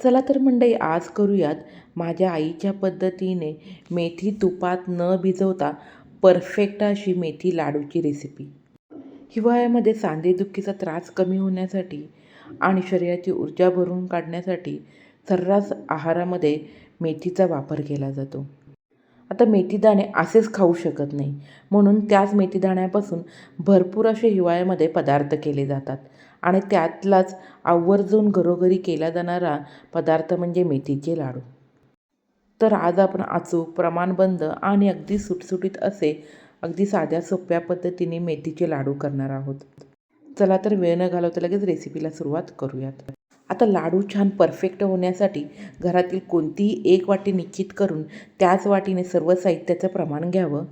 चला तर मंडई आज करूयात. माझ्या आईच्या पद्धतीने मेथी तुपात न भिजवता परफेक्ट अशी मेथी लाडूची रेसिपी हिवाळ्यामध्ये सांधेदुखीचा त्रास कमी होण्यासाठी आणि शरीराची ऊर्जा भरून काढण्यासाठी सर्रास आहारामध्ये मेथीचा वापर केला जातो. आता मेथीदाणे असेच खाऊ शकत नाही. म्हणून त्याच मेथीदाण्यापासून भरपूर असे हिवाळ्यामध्ये पदार्थ केले जातात. आणि त्यातलाच आवर्जून घरोघरी केला जाणारा पदार्थ म्हणजे मेथीचे लाडू. तर आज आपण अचूक प्रमाणबंद आणि अगदी सुटसुटीत असे अगदी साध्या सोप्या पद्धतीने मेथीचे लाडू करणार आहोत. चला तर वेळ न घालवता लगेच रेसिपीला सुरुवात करूयात. आता लाडू छान परफेक्ट होण्यासाठी घरातील कोणतीही एक वाटी निश्चित करून त्याच वाटीने सर्व साहित्याचं प्रमाण घ्यावं.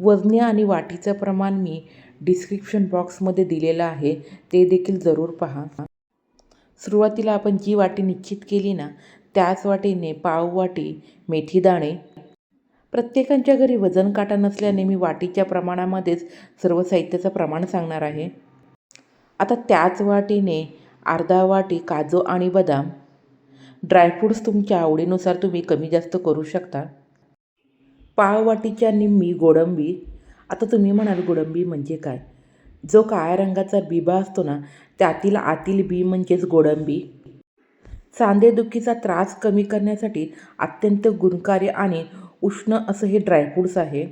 वजने आणि वाटीचं प्रमाण मी डिस्क्रिप्शन बॉक्समध्ये दिलेलं आहे. ते देखील जरूर पहा. सुरुवातीला आपण जी वाटी निश्चित केली ना त्याच वाटीने पाव वाटी मेथी दाणे. प्रत्येकांच्या घरी वजन काटा नसल्याने मी वाटीच्या प्रमाणामध्येच सर्व साहित्याचं प्रमाण सांगणार आहे. आता त्याच वाटीने अर्धा वाटी काजू आणि बदाम. ड्रायफ्रूट्स तुमच्या आवडीनुसार तुम्ही कमी जास्त करू शकता. पाववाटीच्या निम्मी गोडंबी आता तुम्ही म्हणाल गोडंबी म्हणजे काय? जो काळ्या रंगाचा बिबा असतो ना त्यातील आतील बी म्हणजेच गोडंबी. सांधेदुखीचा त्रास कमी करण्यासाठी अत्यंत गुणकारी आणि उष्ण असं हे ड्रायफ्रूट्स आहे.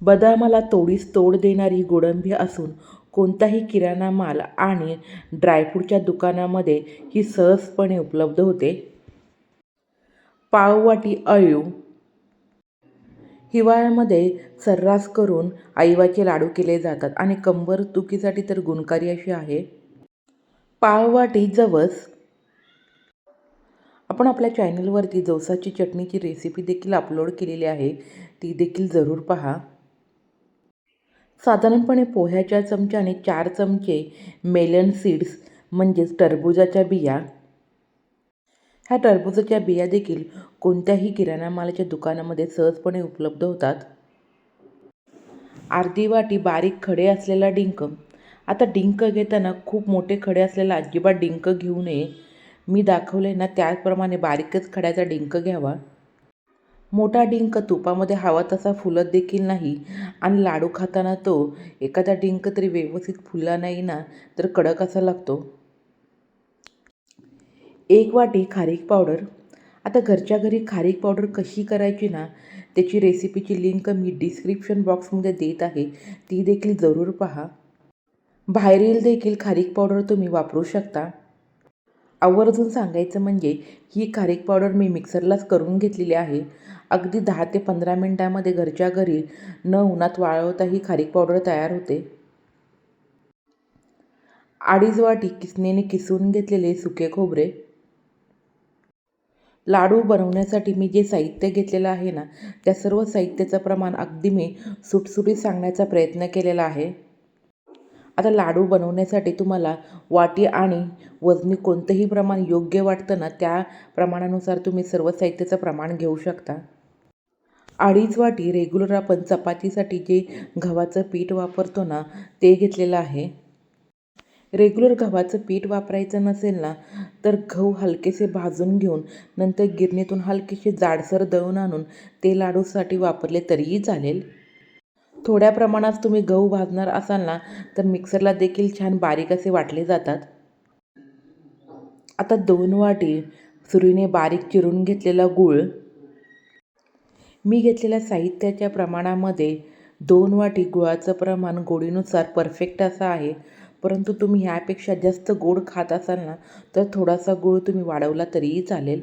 बदामाला तोडीस तोड देणारी गोडंबी असून कोणताही किराणा माल आणि ड्रायफ्रूटच्या दुकानामध्ये ही सहजपणे उपलब्ध होते. पाववाटी अळीव हिवाळ्यामध्ये सर्रास करून आईवाचे लाडू केले जातात. आणि कंबर दुखीसाठी तर गुणकारी अशी आहे. पाववाटी जवस. आपण आपल्या चॅनलवरती जवसाची चटणीची रेसिपी देखील अपलोड केलेली आहे. ती देखील जरूर पहा. साधारणपणे पोह्याच्या चमच्याने चार चमचे मेलन सीड्स म्हणजेच टरबुजाच्या बिया ह्या टरबुजाच्या बिया देखील कोणत्याही किराणा मालाच्या दुकानामध्ये सहजपणे उपलब्ध होतात. अर्धी वाटी बारीक खडे असलेला डिंक. आता डिंक घेताना खूप मोठे खडे असलेला अजिबात डिंक घेऊ नये. मी दाखवले ना त्याचप्रमाणे बारीकच खड्याचा डिंक घ्यावा. मोठा डिंक तुपामध्ये हवा तसा फुलत देखील नाही आणि लाडू खाताना तो एखादा डिंक तरी व्यवस्थित फुलला नाही ना तर कडक असा लागतो. एक वाटी खारीक पावडर. आता घरच्या घरी खारीक पावडर कशी करायची ना त्याची रेसिपीची लिंक मी डिस्क्रिप्शन बॉक्समध्ये देत आहे. ती देखील जरूर पहा. बाहेरील देखील खारीक पावडर तुम्ही वापरू शकता. आवर्जून सांगायचं म्हणजे ही खारीक पावडर मी मिक्सरलाच करून घेतलेली आहे. अगदी दहा ते पंधरा मिनटामध्ये घरच्या घरी न उन्हात वाळवता ही खारीक पावडर तयार होते. अडीच वाटी किसनेने किसून घेतलेले सुके खोबरे. लाडू बनवण्यासाठी मी जे साहित्य घेतलेलं आहे ना त्या सर्व साहित्याचं प्रमाण अगदी मी सुटसुटीत सांगण्याचा प्रयत्न केलेला आहे. आता लाडू बनवण्यासाठी तुम्हाला वाटी आणि वजनी कोणतंही प्रमाण योग्य वाटतं ना त्या प्रमाणानुसार तुम्ही सर्व साहित्याचं प्रमाण घेऊ शकता. अडीच वाटी रेग्युलर आपण चपातीसाठी जे गव्हाचं पीठ वापरतो ना ते घेतलेलं आहे. रेग्युलर गव्हाचं पीठ वापरायचं नसेल ना तर गहू हलकेसे भाजून घेऊन नंतर गिरणीतून हलकेसे जाडसर दळून आणून ते लाडूसाठी वापरले तरीही चालेल. थोड्या प्रमाणात तुम्ही गहू भाजणार असाल ना तर मिक्सरला देखील छान बारीक असे वाटले जातात. आता दोन वाटी सुरीने बारीक चिरून घेतलेला गूळ. मी घेतलेल्या साहित्याच्या प्रमाणामध्ये दोन वाटी गुळाचं प्रमाण गोडीनुसार परफेक्ट असं आहे. परंतु तुम्ही ह्यापेक्षा जास्त गोड खात असाल ना तर थोडासा गूळ तुम्ही वाढवला तरीही चालेल.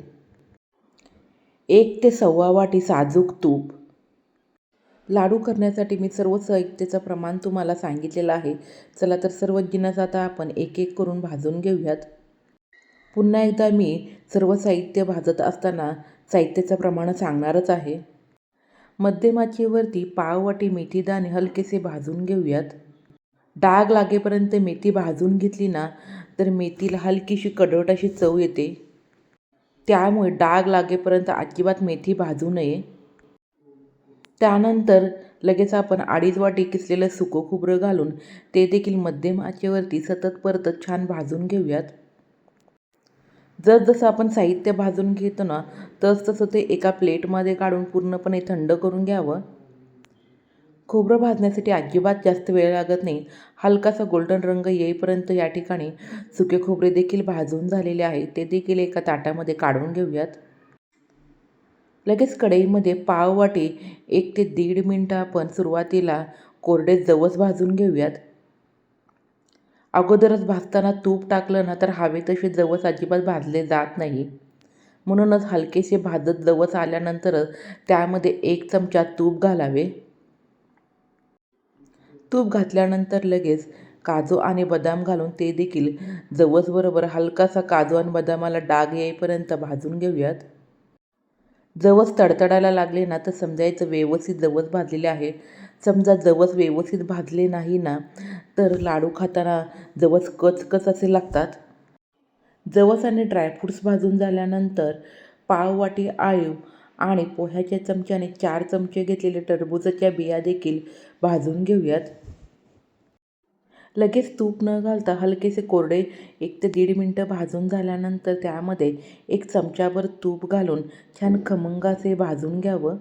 एक ते सव्वा वाटी साजूक तूप. लाडू करण्यासाठी मी सर्व साहित्याचं प्रमाण तुम्हाला सांगितलेलं आहे. चला तर सर्व जिन्नस आता आपण एक एक करून भाजून घेऊयात. पुन्हा एकदा मी सर्व साहित्य भाजत असताना साहित्याचं प्रमाण सांगणारच आहे. मध्यमाचीवरती पाववाटी मेथीदाणे हलकेसे भाजून घेऊयात. डाग लागेपर्यंत मेथी भाजून घेतली ना तर मेथीला हलकीशी कडवट अशी चव येते. त्यामुळे डाग लागेपर्यंत अजिबात मेथी भाजू नये. त्यानंतर लगेच आपण अडीच वाटी किसलेलं सुकं खोबरं घालून ते देखील मध्यम आचेवरती सतत परतत छान भाजून घेऊयात. जसजसं आपण साहित्य भाजून घेतो ना तसतसं ते एका प्लेटमध्ये काढून पूर्णपणे थंड करून घ्यावं. खोबरं भाजण्यासाठी अजिबात जास्त वेळ लागत नाही. हलकासा गोल्डन रंग येईपर्यंत या ठिकाणी सुके खोबरे देखील भाजून झालेले आहे ते देखील एका ताटामध्ये काढून घेऊयात. लगेच कढईमध्ये पाववाटी एक ते दीड मिनटं आपण सुरुवातीला कोरडे जवस भाजून घेऊयात. अगोदरच भाजताना तूप टाकलं ना तर हवे तसे जवस अजिबात भाजले जात नाही. म्हणूनच हलकेसे भाजत जवस आल्यानंतरच त्यामध्ये एक चमचा तूप घालावे. तूप घातल्यानंतर लगेच काजू आणि बदाम घालून ते देखील जवसबरोबर हलकासा काजू आणि बदामाला डाग येईपर्यंत भाजून घेऊयात. जवस तडतडायला लागले ना तर समजायचं व्यवस्थित जवस भाजलेले आहे. समजा जवस व्यवस्थित भाजले नाही ना तर लाडू खाताना जवस कचकच असे लागतात. जवस आणि ड्रायफ्रूट्स भाजून झाल्यानंतर पाववाटी आळीव आणि पोह्याच्या चमच्याने चार चमचे घेतलेले टरबूजाच्या बिया देखील भाजून घेऊयात. लगेच तूप न घालता हलकेसे कोरडे एक ते दीड मिनटं भाजून झाल्यानंतर त्यामध्ये एक चमच्याभर तूप घालून छान खमंग असे भाजून घ्यावं.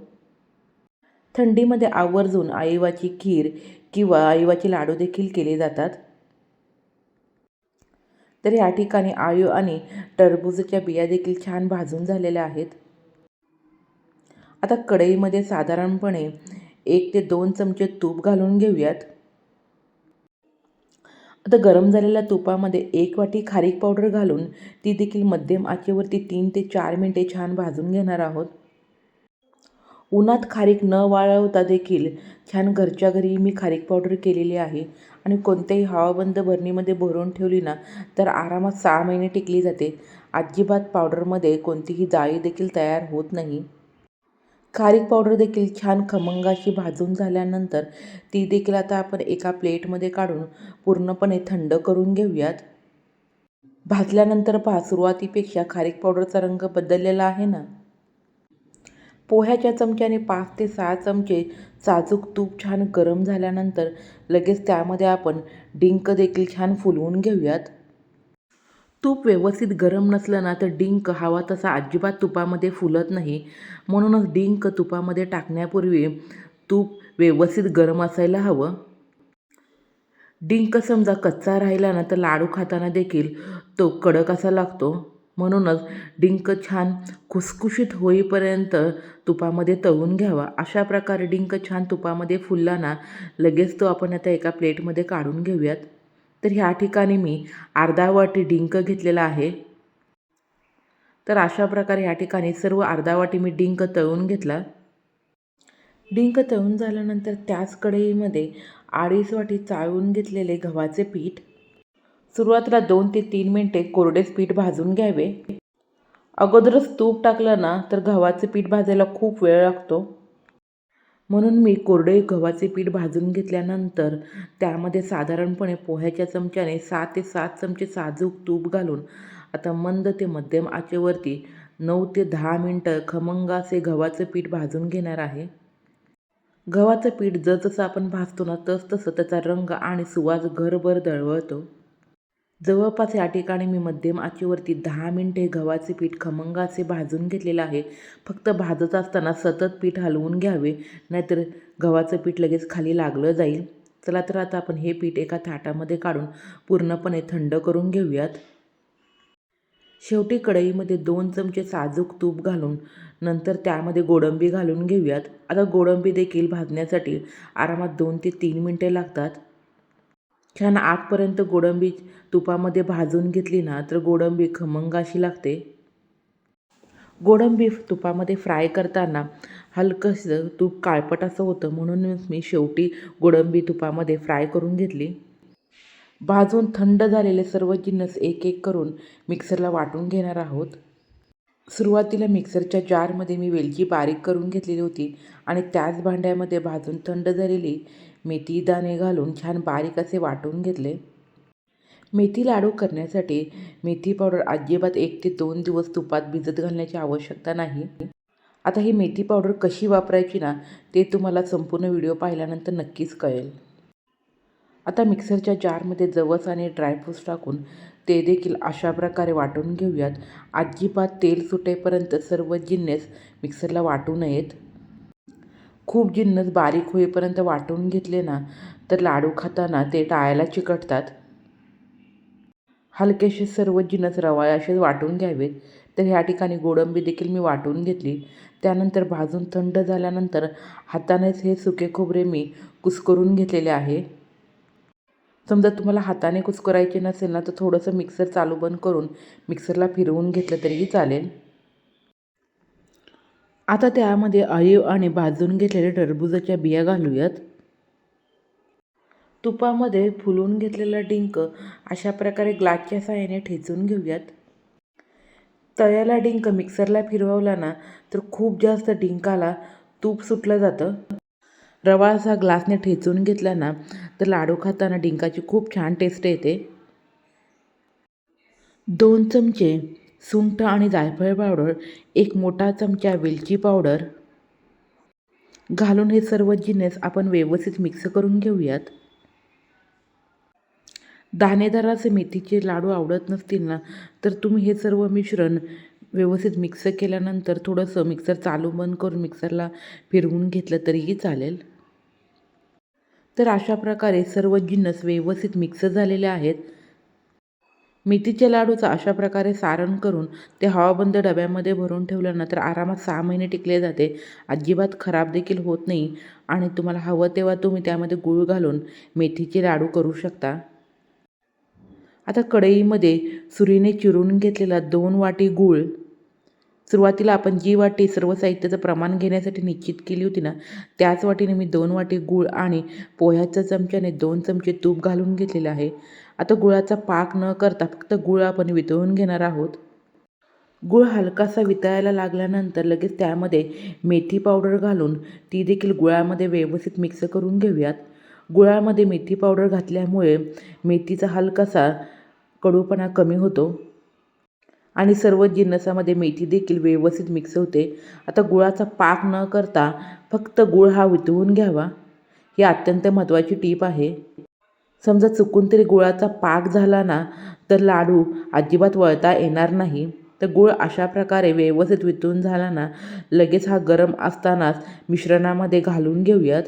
थंडीमध्ये आवर्जून आईवाची खीर किंवा आईवाचे लाडू देखील केले जातात. तर या ठिकाणी आळू आणि टरबूजच्या बिया देखील छान भाजून झालेल्या आहेत. आता कढईमध्ये साधारणपणे एक ते दोन चमचे तूप घालून घेऊयात. आता गरम झालेल्या तुपामध्ये एक वाटी खारीक पावडर घालून ती देखील मध्यम आचेवरती तीन ते चार मिनटे छान भाजून घेणार आहोत. उन्हात खारीक न वाळवता देखील छान घरच्या घरी मी खारीक पावडर केलेली आहे आणि कोणत्याही हवाबंद भरणीमध्ये भरून ठेवली ना तर आरामात सहा महिने टिकली जाते. अजिबात पावडरमध्ये कोणतीही जाळी देखील तयार होत नाही. खारीक पावडर देखील छान खमंग अशी भाजून झाल्यानंतर ती देखील आता आपण एका प्लेटमध्ये काढून पूर्णपणे थंड करून घेऊयात. भाजल्यानंतर पहा सुरुवातीपेक्षा खारीक पावडरचा रंग बदललेला आहे ना? पोह्याच्या चमच्याने पाच ते सहा चमचे साजूक तूप छान गरम झाल्यानंतर लगेच त्यामध्ये आपण डिंक देखील छान फुलवून घेऊयात. तूप व्यवस्थित गरम नसलं ना तर डिंक हवा तसा अजिबात तुपामध्ये फुलत नाही. म्हणूनच डिंक तुपामध्ये टाकण्यापूर्वी तूप व्यवस्थित गरम असायला हवं. डिंक समजा कच्चा राहिला ना तर लाडू खाताना देखील तो कडक असा लागतो. म्हणूनच डिंक छान खुसखुशीत होईपर्यंत तुपामध्ये तळून घ्यावा. अशा प्रकारे डिंक छान तुपामध्ये फुलला ना लगेच तो आपण आता एका प्लेटमध्ये काढून घेऊयात. तर ह्या ठिकाणी मी अर्धा वाटी डिंक घेतलेला आहे. तर अशा प्रकारे ह्या ठिकाणी सर्व अर्धा वाटी मी डिंक तळून घेतला. डिंक तळून झाल्यानंतर त्याच कढईमध्ये अडीच वाटी चाळून घेतलेले गव्हाचे पीठ. सुरुवातीला दोन ते तीन मिनटे कोरडेच पीठ भाजून घ्यावे. अगोदरच तूप टाकलं ना तर गव्हाचे पीठ भाजायला खूप वेळ लागतो. म्हणून मी कोरडे गव्हाचे पीठ भाजून घेतल्यानंतर त्यामध्ये साधारणपणे पोह्याच्या चमच्याने सहा ते सात चमचे साजूक तूप घालून आता मंद ते मध्यम आचेवरती नऊ ते दहा मिनटं खमंग असे गव्हाचं पीठ भाजून घेणार आहे. गव्हाचं पीठ जसजसं आपण भाजतो ना तसतसं त्याचा रंग आणि सुवास घरभर दळवळतो. जवळपास या ठिकाणी मी मध्यम आचेवरती दहा मिनटे गव्हाचे पीठ खमंगाचे असे भाजून घेतलेलं आहे. फक्त भाजत असताना सतत पीठ हलवून घ्यावे नाहीतर गव्हाचं पीठ लगेच खाली लागलं जाईल. चला तर आता आपण हे पीठ एका थाटामध्ये काढून पूर्णपणे थंड करून घेऊयात. शेवटी कढईमध्ये दोन चमचे साजूक तूप घालून नंतर त्यामध्ये गोडंबी घालून घेऊयात. आता गोडंबी देखील भाजण्यासाठी आरामात दोन ते तीन मिनटे लागतात. छान आतपर्यंत गोडंबी तुपामध्ये भाजून घेतली ना तर गोडंबी खमंग अशी लागते. गोडंबी तुपामध्ये फ्राय करताना हलकंसं तूप काळपट असं होतं म्हणूनच मी शेवटी गोडंबी तुपामध्ये फ्राय करून घेतली. भाजून थंड झालेले सर्व जिन्नस एक एक करून मिक्सरला वाटून घेणार आहोत. सुरुवातीला मिक्सरच्या जारमध्ये मी वेलची बारीक करून घेतलेली होती आणि त्याच भांड्यामध्ये भाजून थंड झालेली मेथी दाणे घालून छान बारीक असे वाटून घेतले. मेथी लाडू करण्यासाठी मेथी पावडर अजिबात एक ते दोन दिवस तुपात भिजत घालण्याची आवश्यकता नाही. आता ही मेथी पावडर कशी वापरायची ना ते तुम्हाला संपूर्ण व्हिडिओ पाहिल्यानंतर नक्कीच कळेल. आता मिक्सरच्या जारमध्ये जवस आणि ड्रायफ्रूट्स टाकून ते देखील अशा प्रकारे वाटून घेऊयात. अजिबात तेल सुटेपर्यंत सर्व जिन्नस मिक्सरला वाटू नयेत. खूप जिन्नस बारीक होईपर्यंत वाटून घेतले ना तर लाडू खाताना ते टाळायला चिकटतात. हलकेसे सर्व जिनस रवा असे वाटून घ्यावेत तर ह्या ठिकाणी गोडंबी देखील मी वाटून घेतली. त्यानंतर भाजून थंड झाल्यानंतर हातानेच हे सुके खोबरे मी कुस्करून घेतलेले आहे. समजा तुम्हाला हाताने कुस्करायचे नसेल ना तर थोडंसं मिक्सर चालू बंद करून मिक्सरला फिरवून घेतलं तरीही चालेल. आता त्यामध्ये अळीव आणि भाजून घेतलेल्या टरबूजाच्या बिया घालूयात. तुपामध्ये फुलून घेतलेला डिंक अशा प्रकारे ग्लासच्या साहाय्याने ठेचून घेऊयात. तळ्याला डिंक मिक्सरला फिरवला ना तर खूप जास्त डिंकाला तूप सुटलं जातं. रवा असा ग्लासने ठेचून घेतला ना तर लाडू खाताना डिंकाची खूप छान टेस्ट येते. दोन चमचे सुंठ आणि जायफळ पावडर एक मोठा चमचा वेलची पावडर. घालून हे सर्व जिन्नस आपण व्यवस्थित मिक्स करून घेऊयात. दाणेदार असे मेथीचे लाडू आवडत नसतील ना तर तुम्ही हे सर्व मिश्रण व्यवस्थित मिक्स केल्यानंतर थोडंसं मिक्सर चालू बंद करून मिक्सरला फिरवून घेतलं तरीही चालेल. तर अशा प्रकारे सर्व जिन्नस व्यवस्थित मिक्स झालेले आहेत. मेथीच्या लाडूचं अशा प्रकारे सारण करून ते हवाबंद डब्यामध्ये भरून ठेवलं ना तर आरामात सहा महिने टिकले जाते. अजिबात खराब देखील होत नाही. आणि तुम्हाला हवं तेव्हा तुम्ही त्यामध्ये गूळ घालून मेथीचे लाडू करू शकता. आता कढईमध्ये सुरीने चिरून घेतलेला दोन वाटी गूळ सुरुवातीला आपण जी वाटी सर्व साहित्याचं प्रमाण घेण्यासाठी निश्चित केली होती ना त्याच वाटीने मी दोन वाटी गूळ आणि पोह्याच्या चमच्याने दोन चमचे तूप घालून घेतलेलं आहे. आता गुळाचा पाक न करता फक्त गुळ आपण वितळून घेणार आहोत. गूळ हलकासा वितळायला लागल्यानंतर लगेच त्यामध्ये मेथी पावडर घालून ती देखील गुळामध्ये व्यवस्थित मिक्स करून घेऊयात. गुळामध्ये मेथी पावडर घातल्यामुळे मेथीचा हलकासा कडूपणा कमी होतो. आणि सर्व जिन्नसामध्ये मेथी देखील व्यवस्थित मिक्स होते. आता गुळाचा पाक न करता फक्त गुळ हा वितळून घ्यावा. ही अत्यंत महत्त्वाची टीप आहे. समजा चुकून तरी गुळाचा पाक झाला ना तर लाडू अजिबात वळता येणार नाही. तर गूळ अशा प्रकारे व्यवस्थित वितळून झाला ना लगेच हा गरम असतानाच मिश्रणामध्ये घालून घेऊयात.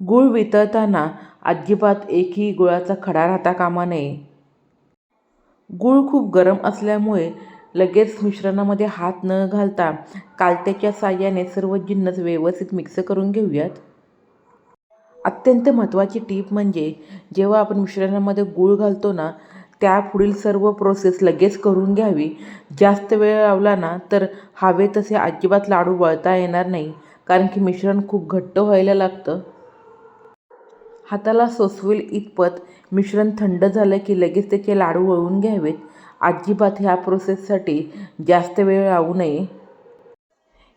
गूळ वितळताना अजिबात एकही गुळाचा खडा राहता कामा नये. गूळ खूप गरम असल्यामुळे लगेच मिश्रणामध्ये हात न घालता कालत्याच्या साह्याने सर्व जिन्नस व्यवस्थित मिक्स करून घेऊयात. अत्यंत महत्त्वाची टीप म्हणजे जेव्हा आपण मिश्रणामध्ये गूळ घालतो ना त्या पुढील सर्व प्रोसेस लगेच करून घ्यावी. जास्त वेळ लावला ना तर हवे तसे अजिबात लाडू वळता येणार नाही कारण की मिश्रण खूप घट्ट व्हायला लागतं. हाताला सोसवेल इतपत मिश्रण थंड झालं की लगेच त्याचे लाडू वळवून घ्यावेत. अजिबात ह्या प्रोसेससाठी जास्त वेळ लावू नये.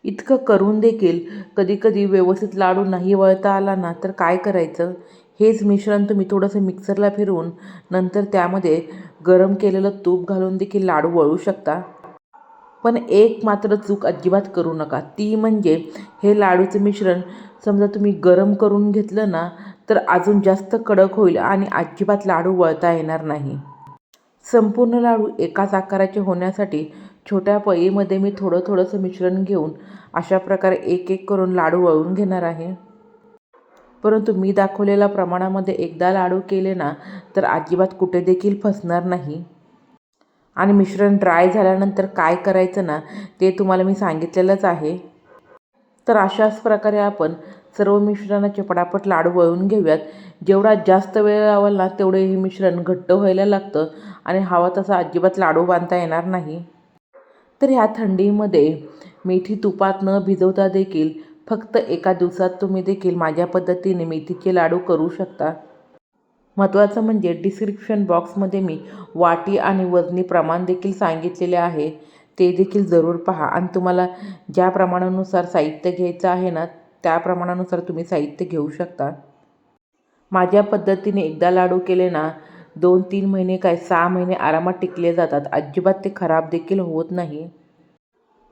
इतकं करून देखील कधीकधी व्यवस्थित लाडू नाही वळता आला ना तर काय करायचं? हेच मिश्रण तुम्ही थोडंसं मिक्सरला फिरवून नंतर त्यामध्ये गरम केलेलं तूप घालून देखील लाडू वळू शकता. पण एक मात्र चूक अजिबात करू नका. ती म्हणजे हे लाडूचं मिश्रण समजा तुम्ही गरम करून घेतलं ना तर अजून जास्त कडक होईल आणि अजिबात लाडू वळता येणार नाही. संपूर्ण लाडू एकाच आकाराचे होण्यासाठी छोट्या पळीमध्ये मी थोडं थोडंसं मिश्रण घेऊन अशा प्रकारे एक एक करून लाडू वळून घेणार आहे. परंतु मी दाखवलेल्या प्रमाणामध्ये एकदा लाडू केले ना तर अजिबात कुठे देखील फसणार नाही. आणि मिश्रण ड्राय झाल्यानंतर काय करायचं ना ते तुम्हाला मी सांगितलेलंच आहे. तर अशाच प्रकारे आपण सर्व मिश्रणाचे पटापट लाडू वळून घेऊयात. जेवढा जास्त वेळ लावाल ना तेवढे हे मिश्रण घट्ट व्हायला लागतं आणि हवा तसा अजिबात लाडू बांधता येणार नाही. तर ह्या थंडीमध्ये मेथी तुपात न भिजवता देखील फक्त एका दिवसात तुम्ही देखील माझ्या पद्धतीने मेथीचे लाडू करू शकता. महत्त्वाचं म्हणजे डिस्क्रिप्शन बॉक्समध्ये मी वाटी आणि वजनी प्रमाण देखील सांगितलेले आहे. ते देखील जरूर पहा. आणि तुम्हाला ज्या प्रमाणानुसार साहित्य घ्यायचं आहे ना त्या प्रमाणानुसार तुम्ही साहित्य घेऊ शकता. माझ्या पद्धतीने एकदा लाडू केले ना दोन तीन महिने काय सहा महिने आरामात टिकले जातात. अजिबात ते खराब देखील होत नाही.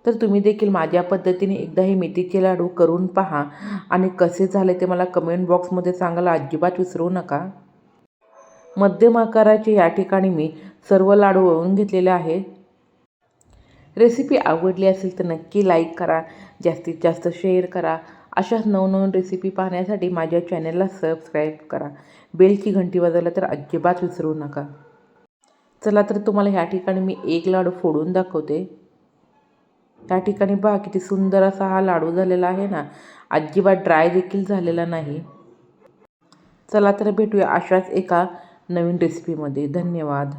तर तुम्ही देखील माझ्या पद्धतीने एकदा हे मेथीचे लाडू करून पहा. आणि कसे झाले ते मला कमेंट बॉक्समध्ये सांगायला अजिबात विसरू नका. मध्यम आकाराचे या ठिकाणी मी सर्व लाडू वळून घेतलेले आहे रेसिपी आवडली असेल तर नक्की लाईक करा. जास्तीत जास्त शेअर करा. अशाच नवनवीन रेसिपी पाहण्यासाठी माझ्या चॅनलला सबस्क्राईब करा. बेलची घंटी वाजवला तर अजिबात विसरू नका. चला तर तुम्हाला ह्या ठिकाणी मी एक लाडू फोडून दाखवते. त्या ठिकाणी पहा किती सुंदर असा हा लाडू झालेला आहे ना. अजिबात ड्राय देखील झालेला नाही. चला तर भेटूया अशाच एका नवीन रेसिपीमध्ये धन्यवाद.